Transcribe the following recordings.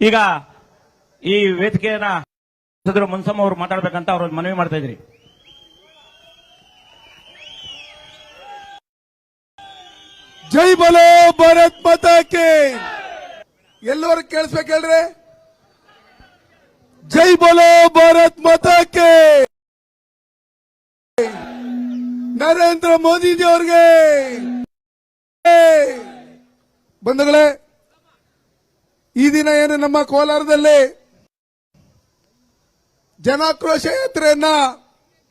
ಈಗ ಈ ವೇದಿಕೆಯನ್ನ ಸದ್ರ ಮುನ್ಸಮ್ಮ ಅವರು ಮಾತಾಡ್ಬೇಕಂತ ಅವ್ರ ಮನವಿ ಮಾಡ್ತಾ ಇದ್ರಿ. ಜೈ ಬಲೋ ಭಾರತ್ ಮಾತಾಕೆ ಎಲ್ಲವರೆಗೆ ಕೇಳಿಸ್ಬೇಕು ಹೇಳ್ರಿ ಜೈ ಬಲೋ ಭಾರತ್ ಮಾತಾಕೆ ನರೇಂದ್ರ ಮೋದಿಜಿ ಅವ್ರಿಗೆ ಬಂಧುಗಳೇ ಈ ದಿನ ಏನು ನಮ್ಮ ಕೋಲಾರದಲ್ಲಿ ಜನಾಕ್ರೋಶ ಯಾತ್ರೆಯನ್ನ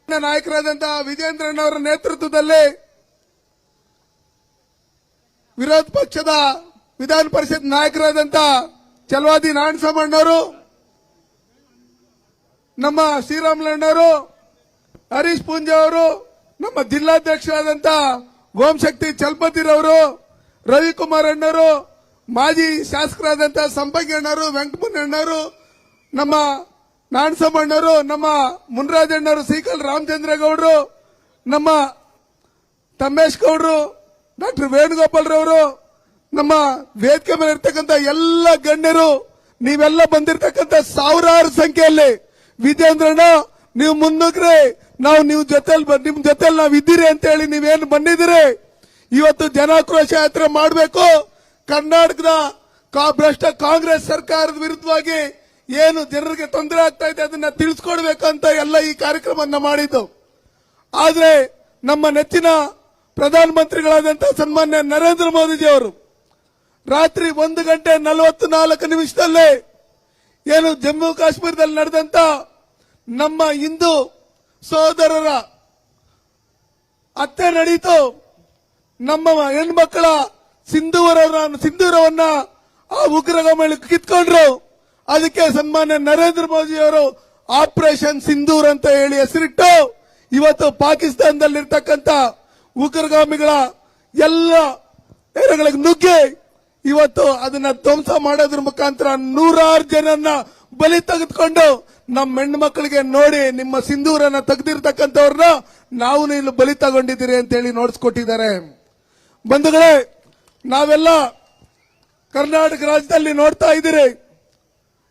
ನಾಯಕರಾದಂತಹ ವಿಜೇಂದ್ರನವರ ನೇತೃತ್ವದಲ್ಲಿ ವಿರೋಧ ಪಕ್ಷದ ವಿಧಾನ ಪರಿಷತ್ ನಾಯಕರಾದಂತ ಚಲವಾದಿ ನಾರಾಯಣಸ್ವಾಮಣ್ಣವರು ನಮ್ಮ ಶ್ರೀರಾಮುಲಣ್ಣವರು ಹರೀಶ್ ಪೂಂಜೆ ಅವರು, ನಮ್ಮ ಜಿಲ್ಲಾಧ್ಯಕ್ಷರಾದಂತ ಓಂಶಕ್ತಿ ಚಲ್ಪತಿರವರು ರವಿಕುಮಾರ್ ಅಣ್ಣವರು ಮಾಜಿ ಶಾಸಕರಾದಂತ ಸಂಪಂಗಿ ಅಣ್ಣವರು ವೆಂಕಟಮಣ್ಣವರು ನಮ್ಮ ನಾಣಸಮ್ಮಣ್ಣರು ನಮ್ಮ ಮುನ್ರಾಜ್ ಅಣ್ಣವರು ಸೀಕಲ್ ರಾಮಚಂದ್ರಗೌಡರು ನಮ್ಮ ತಮ್ಮೇಶ್ ಗೌಡರು, ಡಾಕ್ಟರ್ ವೇಣುಗೋಪಾಲ್ರವರು ನಮ್ಮ ವೇದಿಕೆ ಮೇಲೆ ಇರ್ತಕ್ಕಂಥ ಎಲ್ಲ ಗಣ್ಯರು, ನೀವೆಲ್ಲ ಬಂದಿರತಕ್ಕಂಥ ಸಾವಿರಾರು ಸಂಖ್ಯೆಯಲ್ಲಿ ವಿಜೇಂದ್ರಣ್ಣ ನೀವು ಮುನ್ನುಗ್ರಿ, ನಾವು ನೀವು ಜೊತೆಲಿ ನಿಮ್ ಜೊತೆಲಿ ನಾವು ಇದ್ದೀರಿ ಅಂತ ಹೇಳಿ ನೀವೇನು ಬಂದಿದ್ದೀರಿ? ಇವತ್ತು ಜನಾಕ್ರೋಶ ಯಾತ್ರೆ ಮಾಡಬೇಕು ಕರ್ನಾಟಕದ ಭ್ರಷ್ಟ ಕಾಂಗ್ರೆಸ್ ಸರ್ಕಾರದ ವಿರುದ್ಧವಾಗಿ ಏನು ಜನರಿಗೆ ತೊಂದರೆ ಆಗ್ತಾ ಇದೆ ಅದನ್ನ ತಿಳಿಸ್ಕೊಡ್ಬೇಕಂತ ಎಲ್ಲ ಈ ಕಾರ್ಯಕ್ರಮವನ್ನ ಮಾಡಿದ್ದು. ಆದ್ರೆ ನಮ್ಮ ನೆಚ್ಚಿನ ಪ್ರಧಾನಮಂತ್ರಿಗಳಾದಂತಹ ಸನ್ಮಾನ್ಯ ನರೇಂದ್ರ ಮೋದಿಜಿ ಅವರು ರಾತ್ರಿ ಒಂದು ಗಂಟೆ ನಲವತ್ತು ನಾಲ್ಕು ನಿಮಿಷದಲ್ಲೇ ಏನು ಜಮ್ಮು ಕಾಶ್ಮೀರದಲ್ಲಿ ನಡೆದಂತ ನಮ್ಮ ಹಿಂದೂ ಸಹೋದರರ ಹತ್ಯೆ ನಡೀತು. ನಮ್ಮ ಹೆಣ್ಮಕ್ಕಳ ಸಿಂಧೂರ ಸಿಂಧೂರವನ್ನ ಆ ಉಗ್ರಗಾಮಿಗಳು ಕಿತ್ಕೊಂಡ್ರು. ಅದಕ್ಕೆ ಸನ್ಮಾನ್ಯ ನರೇಂದ್ರ ಮೋದಿ ಅವರು ಆಪರೇಷನ್ ಸಿಂಧೂರ್ ಅಂತ ಹೇಳಿ ಹೆಸರಿಟ್ಟು, ಇವತ್ತು ಪಾಕಿಸ್ತಾನದಲ್ಲಿರ್ತಕ್ಕಂಥ ಉಗ್ರಗಾಮಿಗಳ ಎಲ್ಲ ಏರಿಯಾಗಳಿಗೆ ನುಗ್ಗಿ, ಇವತ್ತು ಅದನ್ನ ಧ್ವಂಸ ಮಾಡೋದ್ರ ಮುಖಾಂತರ ನೂರಾರು ಜನನ್ನ ಬಲಿ ತೆಗೆದುಕೊಂಡು ನಮ್ಮ ಹೆಣ್ಣು ಮಕ್ಕಳಿಗೆ ನೋಡಿ ನಿಮ್ಮ ಸಿಂಧೂರನ್ನ ತೆಗೆದಿರ್ತಕ್ಕಂಥವ್ರನ್ನ ನಾವು ಇಲ್ಲಿ ಬಲಿ ತಗೊಂಡಿದ್ದೀರಿ ಅಂತ ಹೇಳಿ ನೋಡಿಸ್ಕೊಟ್ಟಿದ್ದಾರೆ. ಬಂಧುಗಳೇ ನಾವೆಲ್ಲ ಕರ್ನಾಟಕ ರಾಜ್ಯದಲ್ಲಿ ನೋಡ್ತಾ ಇದ್ದೀರಿ.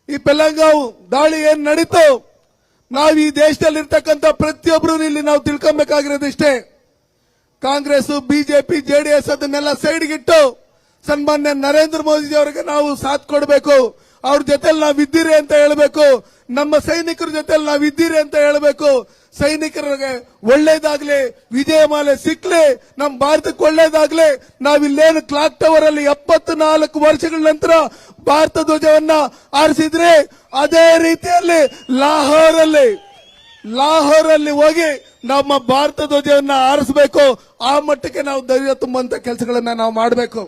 ಈ ಪೆಲ್ಲಂಗಾವು ದಾಳಿ ಏನ್ ನಡೀತು, ನಾವು ಈ ದೇಶದಲ್ಲಿ ಇರ್ತಕ್ಕಂಥ ಪ್ರತಿಯೊಬ್ಬರು ಇಲ್ಲಿ ನಾವು ತಿಳ್ಕೊಬೇಕಾಗಿರೋದು ಇಷ್ಟೇ. ಕಾಂಗ್ರೆಸ್, ಬಿಜೆಪಿ, ಜೆಡಿಎಸ್ ಅದನ್ನೆಲ್ಲ ಸೈಡ್ಗಿಟ್ಟು ಸನ್ಮಾನ್ಯ ನರೇಂದ್ರ ಮೋದಿಜಿ ಅವರಿಗೆ ನಾವು ಸಾಥ್ ಕೊಡಬೇಕು. ಅವ್ರ ಜೊತೆಲಿ ನಾವು ಇದ್ದೀರಿ ಅಂತ ಹೇಳಬೇಕು. ನಮ್ಮ ಸೈನಿಕರ ಜೊತೆಲಿ ನಾವು ಇದ್ದೀರಿ ಅಂತ ಹೇಳಬೇಕು. ಸೈನಿಕರಿಗೆ ಒಳ್ಳೇದಾಗ್ಲಿ ವಿಜಯಮಾಲೆ ಸಿಕ್ಲಿ ನಮ್ಮ ಭಾರತಕ್ಕೆ ಒಳ್ಳೇದಾಗ್ಲಿ. ನಾವಿಲ್ಲೇನು ಕ್ಲಾಕ್ ಟವರ್ ಅಲ್ಲಿ ಎಪ್ಪತ್ನಾಲ್ಕು ವರ್ಷಗಳ ನಂತರ ಭಾರತ ಧ್ವಜವನ್ನ ಆರಿಸಿದ್ರೆ ಅದೇ ರೀತಿಯಲ್ಲಿ ಲಾಹೋರ್ ಅಲ್ಲಿ ಲಾಹೋರ್ ಅಲ್ಲಿ ಹೋಗಿ ನಮ್ಮ ಭಾರತ ಧ್ವಜವನ್ನ ಆರಿಸಬೇಕು ಆ ಮಟ್ಟಕ್ಕೆ ನಾವು ಧೈರ್ಯ ತುಂಬಂತ ಕೆಲಸಗಳನ್ನ ನಾವು ಮಾಡಬೇಕು.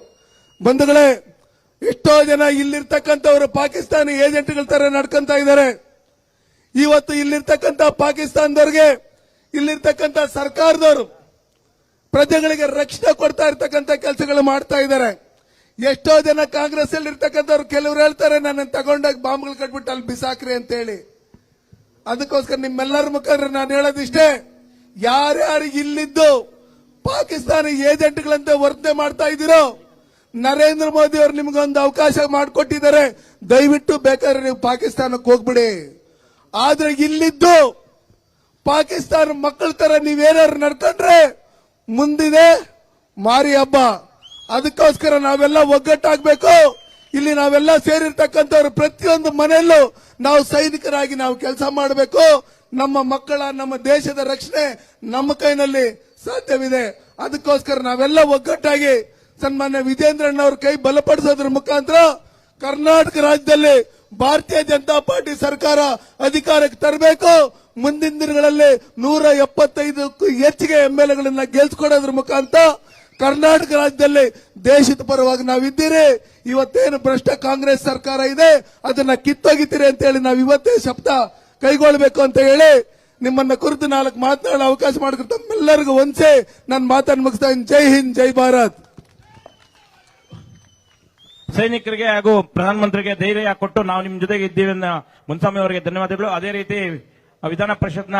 ಬಂಧುಗಳೇ ಎಷ್ಟೋ ಜನ ಇಲ್ಲಿರ್ತಕ್ಕಂಥವರು ಪಾಕಿಸ್ತಾನಿ ಏಜೆಂಟ್ಗಳ ತರ ನಡ್ಕೊಂತ ಇದ್ದಾರೆ. ಇವತ್ತು ಇಲ್ಲಿರ್ತಕ್ಕಂಥ ಪಾಕಿಸ್ತಾನದವ್ರಿಗೆ, ಇಲ್ಲಿರ್ತಕ್ಕಂಥ ಸರ್ಕಾರದವರು ಪ್ರಜೆಗಳಿಗೆ ರಕ್ಷಣೆ ಕೊಡ್ತಾ ಇರ್ತಕ್ಕಂಥ ಕೆಲಸಗಳು ಮಾಡ್ತಾ ಇದ್ದಾರೆ. ಎಷ್ಟೋ ಜನ ಕಾಂಗ್ರೆಸ್ ಅಲ್ಲಿ ಇರ್ತಕ್ಕಂಥವ್ರು ಕೆಲವರು ಹೇಳ್ತಾರೆ ನನ್ನ ತಗೊಂಡಾಗ ಬಾಂಬ್ಗಳು ಕಟ್ಬಿಟ್ಟು ಅಲ್ಲಿ ಬಿಸಾಕ್ರಿ ಅಂತ ಹೇಳಿ ಅದಕ್ಕೋಸ್ಕರ ನಿಮ್ಮೆಲ್ಲರ ಮುಖಾಂತರ ನಾನು ಹೇಳೋದಿಷ್ಟೇ, ಯಾರ್ಯಾರು ಇಲ್ಲಿದ್ದು ಪಾಕಿಸ್ತಾನಿ ಏಜೆಂಟ್ಗಳಂತೆ ವರ್ತನೆ ಮಾಡ್ತಾ ಇದ್ದೀರೋ ನರೇಂದ್ರ ಮೋದಿ ಅವರು ನಿಮ್ಗೊಂದು ಅವಕಾಶ ಮಾಡಿಕೊಟ್ಟಿದ್ದಾರೆ. ದಯವಿಟ್ಟು ಬೇಕಾದ್ರೆ ನೀವು ಪಾಕಿಸ್ತಾನಕ್ಕೆ ಹೋಗ್ಬಿಡಿ. ಆದ್ರೆ ಇಲ್ಲಿದ್ದು ಪಾಕಿಸ್ತಾನ ಮಕ್ಕಳ ತರ ನೀವೇನಾದ್ರು ನಡ್ಕೊಂಡ್ರೆ ಮುಂದಿದೆ ಮಾರಿ ಹಬ್ಬ. ಅದಕ್ಕೋಸ್ಕರ ನಾವೆಲ್ಲ ಒಗ್ಗಟ್ಟಾಗಬೇಕು. ಇಲ್ಲಿ ನಾವೆಲ್ಲ ಸೇರಿರ್ತಕ್ಕಂಥವ್ರು ಪ್ರತಿಯೊಂದು ಮನೆಯಲ್ಲೂ ನಾವು ಸೈನಿಕರಾಗಿ ನಾವು ಕೆಲಸ ಮಾಡಬೇಕು. ನಮ್ಮ ಮಕ್ಕಳ, ನಮ್ಮ ದೇಶದ ರಕ್ಷಣೆ ನಮ್ಮ ಕೈನಲ್ಲಿ ಸಾಧ್ಯವಿದೆ. ಅದಕ್ಕೋಸ್ಕರ ನಾವೆಲ್ಲ ಒಗ್ಗಟ್ಟಾಗಿ ಸನ್ಮಾನ್ಯ ವಿಜೇಂದ್ರಣ್ಣ ಅವ್ರ ಕೈ ಬಲಪಡಿಸೋದ್ರ ಮುಖಾಂತರ ಕರ್ನಾಟಕ ರಾಜ್ಯದಲ್ಲಿ ಭಾರತೀಯ ಜನತಾ ಪಾರ್ಟಿ ಸರ್ಕಾರ ಅಧಿಕಾರಕ್ಕೆ ತರಬೇಕು. ಮುಂದಿನ ದಿನಗಳಲ್ಲಿ ನೂರ ಎಪ್ಪತ್ತೈದಕ್ಕೂ ಹೆಚ್ಚಿಗೆ ಎಂ ಎಲ್ ಎಗಳನ್ನ ಗೆಲ್ಸ್ಕೊಡೋದ್ರ ಮುಖಾಂತರ ಕರ್ನಾಟಕ ರಾಜ್ಯದಲ್ಲಿ ದೇಶದ ಪರವಾಗಿ ನಾವಿದ್ದೀರಿ. ಇವತ್ತೇನು ಭ್ರಷ್ಟ ಕಾಂಗ್ರೆಸ್ ಸರ್ಕಾರ ಇದೆ, ಅದನ್ನ ಕಿತ್ತೊಗಿತೀರಿ ಅಂತ ಹೇಳಿ ನಾವು ಇವತ್ತೇ ಶಬ್ದ ಕೈಗೊಳ್ಳಬೇಕು ಅಂತ ಹೇಳಿ ನಿಮ್ಮನ್ನ ಕುರಿತು ನಾಲ್ಕು ಮಾತನಾಡೋ ಅವಕಾಶ ಮಾಡಿಕೊಡ್ತಾ ತಮ್ಮೆಲ್ಲರಿಗೂ ಒಂದ್ಸೆ ನನ್ನ ಮಾತನ್ನು ಮುಗಿಸ್ತಾ. ಜೈ ಹಿಂದ್, ಜೈ ಭಾರತ್. ಸೈನಿಕರಿಗೆ ಹಾಗೂ ಪ್ರಧಾನಮಂತ್ರಿಗೆ ಧೈರ್ಯ ಕೊಟ್ಟು ನಾವು ನಿಮ್ ಜೊತೆಗೆ ಇದ್ದೀವಿ ಮುನ್ಸ್ವಾಮಿ ಅವರಿಗೆ ಧನ್ಯವಾದಗಳು. ಅದೇ ರೀತಿ ವಿಧಾನ ಪರಿಷತ್ನ